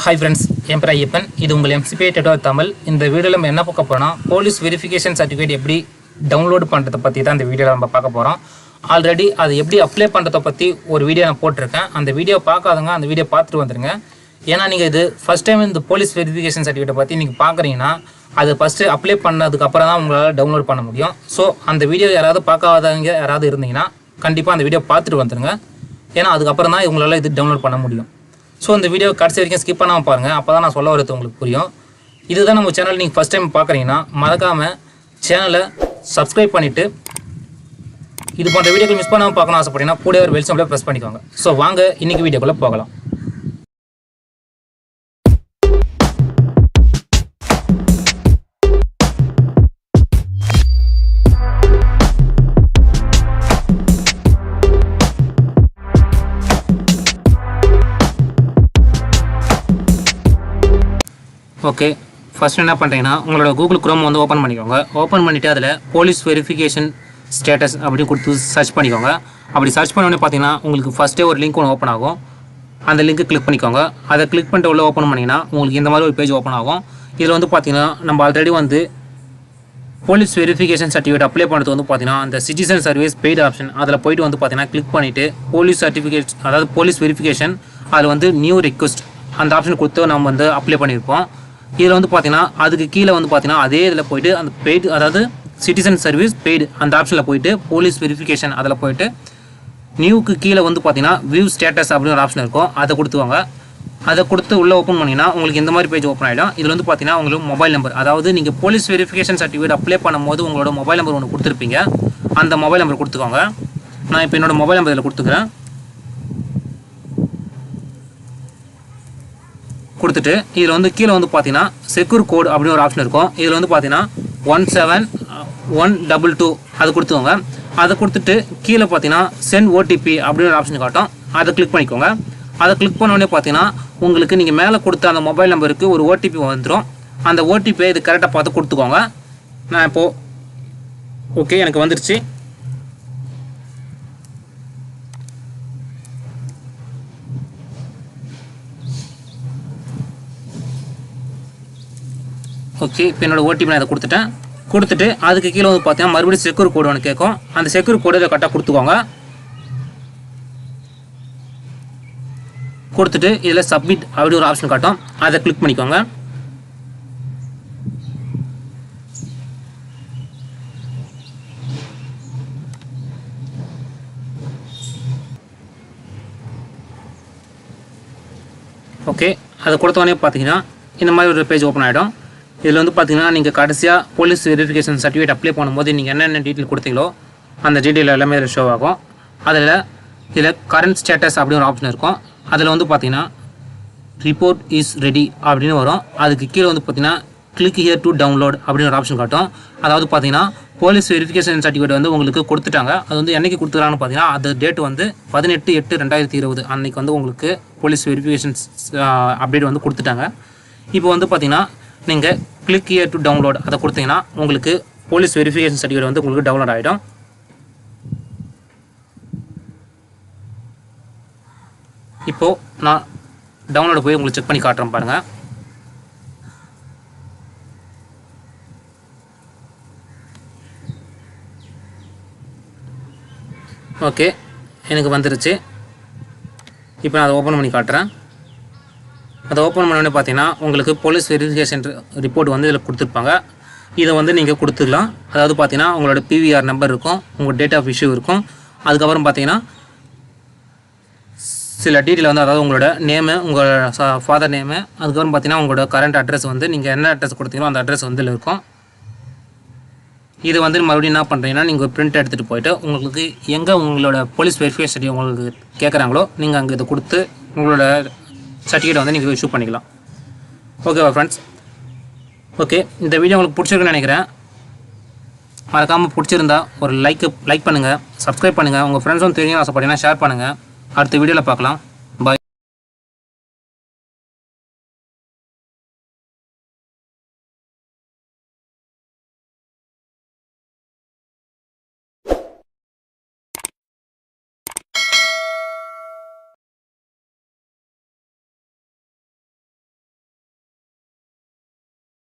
Hi friends என் பேர் ஐயப்பன். இது உங்கள் எம்சிபிஐ டெட்டோ தமிழ் இந்த வீடியோவில் நம்ம என்ன பார்க்க போகிறோம் போலீஸ் வெரிஃபிகேஷன் சர்டிஃபிகேட் எப்படி டவுன்லோட் பண்ணுறதை பற்றி தான் இந்த வீடியோவில் நம்ம பார்க்க போகிறோம் ஆல்ரெடி அது எப்படி அப்ளை பண்ணுறதை பற்றி ஒரு வீடியோ நான் போட்டிருக்கேன். அந்த வீடியோ பார்க்காதவங்க அந்த வீடியோ பார்த்துட்டு வந்துருங்க. ஏன்னா நீங்கள் இது ஃபஸ்ட் டைம் இந்த போலீஸ் வெரிஃபிகேஷன் சர்டிஃபிகேட்டை பற்றி நீங்கள் பார்க்குறீங்கன்னா அது ஃபஸ்ட்டு அப்ளை பண்ணதுக்கப்புறம் தான் உங்களால் டவுன்லோட் பண்ண முடியும். ஸோ அந்த வீடியோ யாராவது பார்க்காதவங்க யாராவது இருந்தீங்கன்னா கண்டிப்பாக அந்த வீடியோ பார்த்துட்டு வந்துருங்க. ஏன்னா அதுக்கப்புறம் தான் உங்களால் இது டவுன்லோட் பண்ண முடியும். ஸோ இந்த வீடியோ கடைசி வரைக்கும் ஸ்கிப் பண்ணாமல் பாருங்கள் அப்போ தான் நான் சொல்ல வரது உங்களுக்கு புரியும். இதுதான் நம்ம சேனல் நீங்கள் ஃபஸ்ட் டைம் பார்க்குறீங்கன்னா மறக்காமல் சேனலை சப்ஸ்கிரைப் பண்ணிவிட்டு இது போன்ற வீடியோக்கள் மிஸ் பண்ணாமல் பார்க்கணும் ஆசைப்பட்டீங்கன்னா கூட ஒரு வெளிச்சம் அப்படியே ப்ரெஸ் பண்ணிக்கோங்க. ஸோ வாங்க இன்றைக்கி வீடியோக்குள்ளே போகலாம். ஓகே ஃபஸ்ட் என்ன பண்ணுறீங்கன்னா உங்களோட கூகுள் குரோம் வந்து ஓப்பன் பண்ணிக்கோங்க. ஓப்பன் பண்ணிவிட்டு அதில் போலீஸ் வெரிஃபிகேஷன் ஸ்டேட்டஸ் அப்படின்னு கொடுத்து சர்ச் பண்ணிக்கோங்க. அப்படி சர்ச் பண்ணோடனே பார்த்தீங்கன்னா உங்களுக்கு ஃபஸ்ட்டே ஒரு லிங்க் ஒன்று ஓப்பன் ஆகும். அந்த லிங்க்கு கிளிக் பண்ணிக்கோங்க. அதை கிளிக் பண்ணிட்டு உள்ள ஓப்பன் பண்ணிங்கன்னா உங்களுக்கு இந்த மாதிரி ஒரு பேஜ் ஓப்பன் ஆகும். இதில் வந்து பார்த்தீங்கன்னா நம்ம ஆல்ரெடி வந்து போலீஸ் வெரிஃபிகேஷன் சர்டிஃபிகேட் அப்ளை பண்ணுறது வந்து பார்த்தீங்கன்னா அந்த சிட்டிசன் சர்வீஸ் பெய்டு ஆப்ஷன் அதில் போயிட்டு வந்து பார்த்தீங்கன்னா கிளிக் பண்ணிவிட்டு போலீஸ் சர்டிஃபிகேட் அதாவது போலீஸ் வெரிஃபிகேஷன் அதில் வந்து நியூ ரிக்வஸ்ட் அந்த ஆப்ஷன் கொடுத்து நம்ம வந்து அப்ளை பண்ணியிருப்போம். இதில் வந்து பார்த்தீங்கன்னா அதுக்கு கீழே வந்து பார்த்தீங்கன்னா அதே இதில் போயிட்டு அந்த பெய்டு அதாவது சிட்டிசன் சர்வீஸ் பெய்டு அந்த ஆப்ஷனில் போயிட்டு போலீஸ் வெரிஃபிகேஷன் அதில் போயிட்டு நியூக்கு கீழே வந்து பார்த்தீங்கன்னா வியூ ஸ்டேட்டஸ் அப்படின்னு ஒரு ஆப்ஷன் இருக்கும். அதை கொடுத்துவாங்க. அதை கொடுத்து உள்ளே ஓப்பன் பண்ணிங்கன்னா உங்களுக்கு இந்த மாதிரி பேஜ் ஓப்பன் ஆகிடும் இதில் வந்து பார்த்தீங்கன்னா உங்களுக்கு மொபைல் நம்பர் அதாவது நீங்கள் போலீஸ் வெரிஃபிகேஷன் சர்டிஃபிகேட் அப்ளை பண்ணும்போது உங்களோட மொபைல் நம்பர் ஒன்று கொடுத்துருப்பீங்க. அந்த மொபைல் நம்பர் கொடுத்துக்கோங்க. நான் இப்போ என்னோடய மொபைல் நம்பர் இதில் கொடுத்துக்கிறேன். கொடுத்துட்டு இதில் வந்து கீழே வந்து பார்த்தீங்கன்னா செக்யூர் கோட் அப்படின்னு ஒரு ஆப்ஷன் இருக்கும். இதில் வந்து பார்த்தீங்கன்னா one seven one double two அது கொடுத்துக்கோங்க. அதை கொடுத்துட்டு கீழே பார்த்தீங்கன்னா சென்ட் ஓடிபி அப்படின்னு ஒரு ஆப்ஷன் காட்டும். அதை கிளிக் பண்ணிக்கோங்க. அதை கிளிக் பண்ணோடனே பார்த்தீங்கன்னா உங்களுக்கு நீங்கள் மேலே கொடுத்த அந்த மொபைல் நம்பருக்கு ஒரு ஓடிபி வந்துடும் அந்த ஓடிபியை இது கரெக்டாக பார்த்து கொடுத்துக்கோங்க. நான் இப்போது ஓகே எனக்கு வந்துருச்சு. ஓகே இப்போ என்னோடய ஓடிபி நான் இதை கொடுத்துட்டேன். கொடுத்துட்டு அதுக்கு கீழே வந்து பார்த்தீங்கன்னா மறுபடியும் செக்யூர் கோடு ஒன்று கேட்கும். அந்த செக்யூர் கோடு இதை கரெக்டாக கொடுத்துக்கோங்க. கொடுத்துட்டு இதில் சப்மிட் அப்படி ஒரு ஆப்ஷன் காட்டும். அதை கிளிக் பண்ணிக்கோங்க. ஓகே அதை கொடுத்தோடனே பார்த்தீங்கன்னா இந்த மாதிரி ஒரு பேஜ் ஓப்பன் ஆகிடும் இதில் வந்து பார்த்தீங்கன்னா நீங்கள் கடைசியாக போலீஸ் வெரிஃபிகேஷன் சர்டிஃபிகேட் அப்ளை பண்ணும்போது நீங்கள் என்னென்ன டீட்டெயில் கொடுத்தீங்களோ அந்த டீட்டெயில் எல்லாமே இதில் ஷோ ஆகும். அதில் இதில் கரண்ட் ஸ்டேட்டஸ் அப்படின்னு ஒரு ஆப்ஷன் இருக்கும். அதில் வந்து பார்த்தீங்கன்னா ரிப்போர்ட் இஸ் ரெடி அப்படின்னு வரும். அதுக்கு கீழே வந்து பார்த்தீங்கன்னா கிளிக் ஹியர் டு டவுன்லோட் அப்படின்னு ஒரு ஆப்ஷன் காட்டும். அதாவது பார்த்தீங்கன்னா போலீஸ் வெரிஃபிகேஷன் சர்டிஃபிகேட் வந்து உங்களுக்கு கொடுத்துட்டாங்க. அது வந்து என்னைக்கு கொடுத்துறாங்கன்னு பார்த்தீங்கன்னா அது டேட் வந்து பதினெட்டு எட்டு ரெண்டாயிரத்தி இருபது அன்னைக்கு வந்து உங்களுக்கு போலீஸ் வெரிஃபிகேஷன் அப்டேட் வந்து கொடுத்துட்டாங்க. இப்போ வந்து பார்த்தீங்கன்னா நீங்கள் கிளிக் இயர் டு டவுன்லோட் அதை கொடுத்தீங்கன்னா உங்களுக்கு போலீஸ் வெரிஃபிகேஷன் சர்டிஃபிகேட் வந்து உங்களுக்கு டவுன்லோட் ஆகிடும் இப்போது நான் டவுன்லோட் போய் உங்களுக்கு செக் பண்ணி காட்டுறேன் பாருங்கள் ஓகே எனக்கு வந்துருச்சு. இப்போ நான் அதை ஓப்பன் பண்ணி காட்டுறேன். அதை ஓப்பன் பண்ணோடனே பார்த்தீங்கன்னா உங்களுக்கு போலீஸ் வெரிஃபிகேஷன் ரிப்போர்ட் வந்து இதில் கொடுத்துருப்பாங்க. இதை வந்து நீங்கள் கொடுத்துக்கலாம் அதாவது பார்த்தீங்கன்னா உங்களோட பிவிஆர் நம்பர் இருக்கும் உங்கள் டேட் ஆஃப் இஷ்யூ இருக்கும். அதுக்கப்புறம் பார்த்தீங்கன்னா சில டீட்டெயில் வந்து அதாவது உங்களோட நேமு உங்கள் ஃபாதர் நேமு அதுக்கப்புறம் பார்த்தீங்கன்னா உங்களோட கரண்ட் அட்ரஸ் வந்து நீங்கள் என்ன அட்ரஸ் கொடுத்தீங்களோ அந்த அட்ரஸ் வந்து இருக்கும். இது வந்து மறுபடியும் என்ன பண்ணுறீங்கன்னா நீங்கள் ஒரு பிரிண்ட் எடுத்துகிட்டு போயிட்டு உங்களுக்கு எங்கே உங்களோட போலீஸ் வெரிஃபிகேஷன் உங்களுக்கு கேட்குறாங்களோ நீங்கள் அங்கே இதை கொடுத்து உங்களோட சர்டிஃபிகேட் வந்து நீங்கள் இஷ்யூ பண்ணிக்கலாம். ஓகேவா ஃப்ரெண்ட்ஸ் ஓகே இந்த வீடியோ உங்களுக்கு பிடிச்சிருக்குன்னு நினைக்கிறேன். மறக்காமல் பிடிச்சிருந்தா ஒரு லைக்கு லைக் பண்ணுங்கள் சப்ஸ்கிரைப் பண்ணுங்கள் உங்கள் ஃப்ரெண்ட்ஸும் தெரியும் ஆசைப்பட்டீங்கன்னா ஷேர் பண்ணுங்கள் அடுத்த வீடியோவில் பார்க்கலாம்.